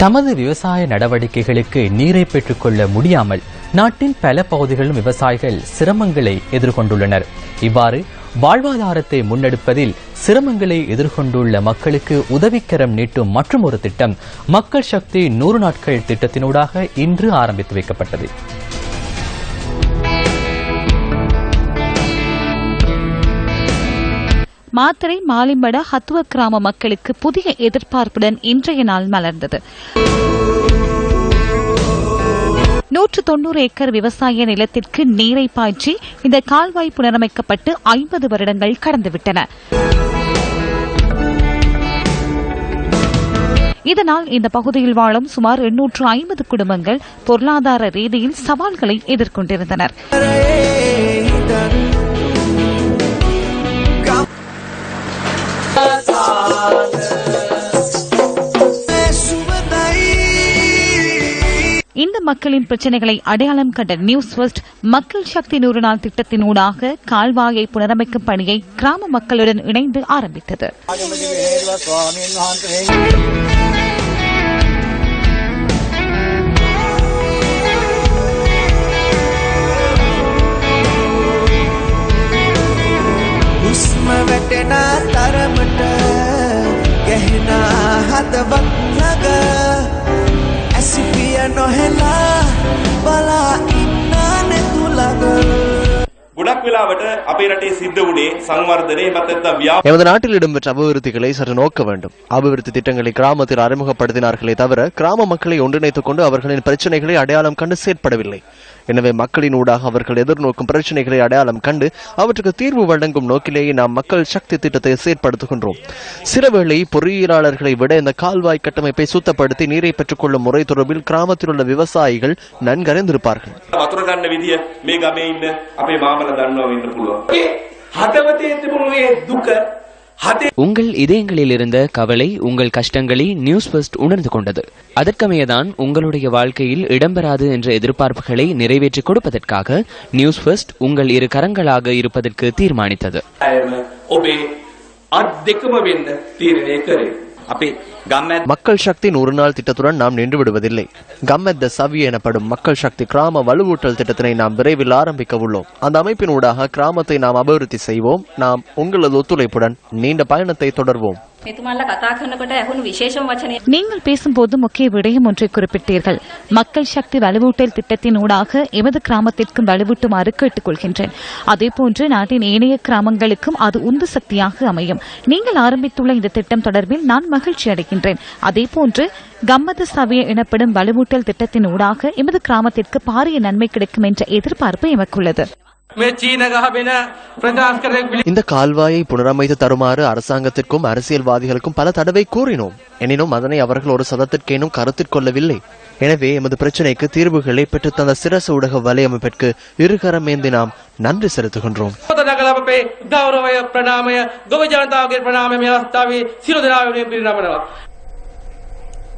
தமது விவசாய நடவடிக்கைகளுக்கு நீரை பெற்றுக்கொள்ள முடியாமல் நாட்டின் பல பகுதிகளிலும் விவசாயிகள் சிரமங்களை எதிர்கொண்டுள்ளனர். இவ்வாறு வாழ்வாதாரத்தை முன்னெடுப்பதில் சிரமங்களை எதிர்கொண்டுள்ள மக்களுக்கு உதவிக்கரம் நீட்டும் மற்றும் ஒரு திட்டம் மக்கள் சக்தி நூறு நாட்கள் திட்டத்தினூடாக இன்று ஆரம்பித்து வைக்கப்பட்டது. மாத்திரை மாலிம்பட ஹத்துவ கிராம மக்களுக்கு புதிய எதிர்பார்ப்புடன் இன்றைய நாள் மலர்ந்தது. நூற்று தொன்னூறு ஏக்கர் விவசாய நிலத்திற்கு நீரை பாய்ச்சி இந்த கால்வாய் புனரமைக்கப்பட்டு ஐம்பது வருடங்கள் கடந்துவிட்டன. இதனால் இந்த பகுதியில் வாழும் சுமார் எண்ணூற்று ஐம்பது குடும்பங்கள் பொருளாதார ரீதியில் சவால்களை எதிர்கொண்டிருந்தனர். மக்களின் பிரச்சனைகளை அடையாளம் கண்ட நியூஸ் ஃபர்ஸ்ட் மக்கள் சக்தி நூறு நாள் திட்டத்தினூடாக கால்வாயை புனரமைக்கும் பணியை கிராம மக்களுடன் இணைந்து ஆரம்பித்தது හුස්ම වැටෙන තරමට ගැහෙන හදවත් නග ඇසිපිය නොහෙලා எமது நாட்டில் இடம்பெற்ற அபிவிருத்திகளை சற்று நோக்க வேண்டும். அபிவிருத்தி திட்டங்களை கிராமத்தில் அறிமுகப்படுத்தினார்களே தவிர கிராம மக்களை ஒன்றிணைத்துக் கொண்டு அவர்களின் பிரச்சனைகளை அடையாளம் கண்டு செயற்படவில்லை. எனவே மக்களின் ஊடாக அவர்கள் எதிர்நோக்கும் பிரச்சனைகளை அடையாளம் கண்டு அவற்றுக்கு தீர்வு வழங்கும் நோக்கிலேயே நாம் மக்கள் சக்தி திட்டத்தை செயற்படுத்துகின்றோம் சிலவேளை பொறியியலாளர்களை விட இந்த கால்வாய் கட்டமைப்பை சுத்தப்படுத்தி நீரை பெற்றுக்கொள்ளும் முறை தொடர்பில் கிராமத்தில் உள்ள விவசாயிகள் நன்கறிந்திருப்பார்கள் වතුර ගන්න විදිය මේ ගමේ ඉන්න අපේ මාමල දන්නවා වෙන්න පුළුවන්. හදවතේ තිබුණු ඒ දුක හදේ உங்கள் இதயங்களில் இருந்த கவலை உங்கள் கஷ்டங்களை நியூஸ் ஃபர்ஸ்ட் உணர்ந்து கொண்டது. அதற்கமையதான் உங்களுடைய வாழ்க்கையில் இடம்பெறாது என்ற எதிர்பார்ப்புகளை நிறைவேற்றிக் கொடுப்பதற்காக நியூஸ் ஃபர்ஸ்ட் உங்கள் இரு கரங்களாக இருப்பதற்கு தீர்மானித்தது. மக்கள் சக்தியின் ஒரு நாள் திட்டத்துடன் நாம் நின்று விடுவதில்லை. கம்மெத்த சவி எனப்படும் மக்கள் சக்தி கிராம வலுவூட்டல் திட்டத்தினை நாம் விரைவில் ஆரம்பிக்க உள்ளோம். அந்த அமைப்பின் ஊடாக கிராமத்தை நாம் அபிவிருத்தி செய்வோம். நாம் உங்களது ஒத்துழைப்புடன் நீண்ட பயணத்தை தொடர்வோம். நீங்கள் பேசும்போது முக்கிய விடயம் ஒன்றை குறிப்பிட்டீர்கள். மக்கள் சக்தி வலுவூட்டல் திட்டத்தின் ஊடாக எமது கிராமத்திற்கும் வலுவூட்டுமாறு கேட்டுக்கொள்கின்றேன். அதேபோன்று நாட்டின் ஏனைய கிராமங்களுக்கும் அது உந்து சக்தியாக அமையும். நீங்கள் ஆரம்பித்துள்ள இந்த திட்டம் தொடர்பில் நான் மகிழ்ச்சி அடைகின்றேன். அதேபோன்று கம்மது சவிய எனப்படும் வலுவூட்டல் திட்டத்தின் ஊடாக எமது கிராமத்திற்கு பாரிய நன்மை கிடைக்கும் என்ற எதிர்பார்ப்பு எமக்குள்ளது. இந்த கால்வாயை புனரமைத்து தருமாறு அரசாங்கத்திற்கும் அரசியல்வாதிகளுக்கும் பல தடவை கூறினோம். எனினும் அதனை அவர்கள் ஒரு சதத்திற்கேனும் கருத்தில் கொள்ளவில்லை. எனவே எமது பிரச்சினைக்கு தீர்வுகளை பெற்று தந்த சிரச ஊடக வலையமைப்பிற்கு இருகரமேந்தி நாம் நன்றி செலுத்துகின்றோம்.